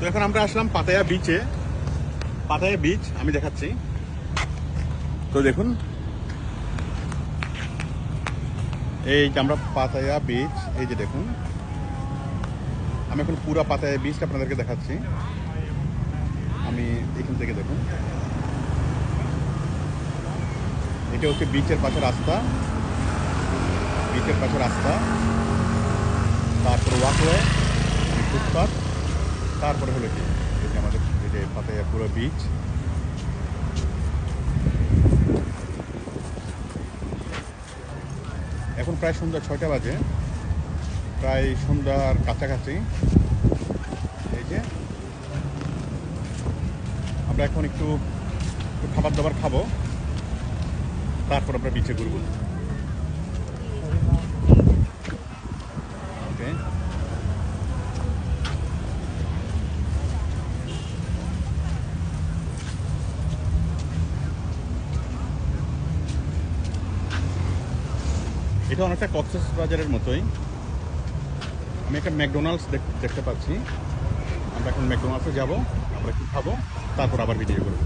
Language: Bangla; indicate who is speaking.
Speaker 1: তো এখন আমরা আসলাম পাতায়া বিচে পাতায়া বিচ আমি দেখাচ্ছি। তো দেখুন। এই যে আমরা পাতায়া বিচ এই যে দেখুন। আমি এখন পুরো পাতায়া বিচটা আপনাদেরকে দেখাচ্ছি। আমি এখান থেকে দেখুন। এটা হচ্ছে বিচের পাশে রাস্তা। বিচের পাশে রাস্তা। তারপরে ওয়াকওয়ে ফুটপাথ তারপরে হলো কি? এই যে আমাদের এই যে পাতায়া পুরো বিচ এখন প্রায় সন্ধ্যা ছয়টা বাজে। প্রায় সন্ধ্যার কাছাকাছি। এই যে। আমরা এখন একটু খাবার দাবার খাব। তারপর আমরা বিচে ঘুরবো এটা অনেকটা কক্সেস বাজারের মতোই। আমি একটা ম্যাকডোনাল্ডস দেখতে পাচ্ছি। আমরা এখন ম্যাকডোনাল্ডসে যাব, আমরা একটু খাব, তারপর আবার ভিডিও করব।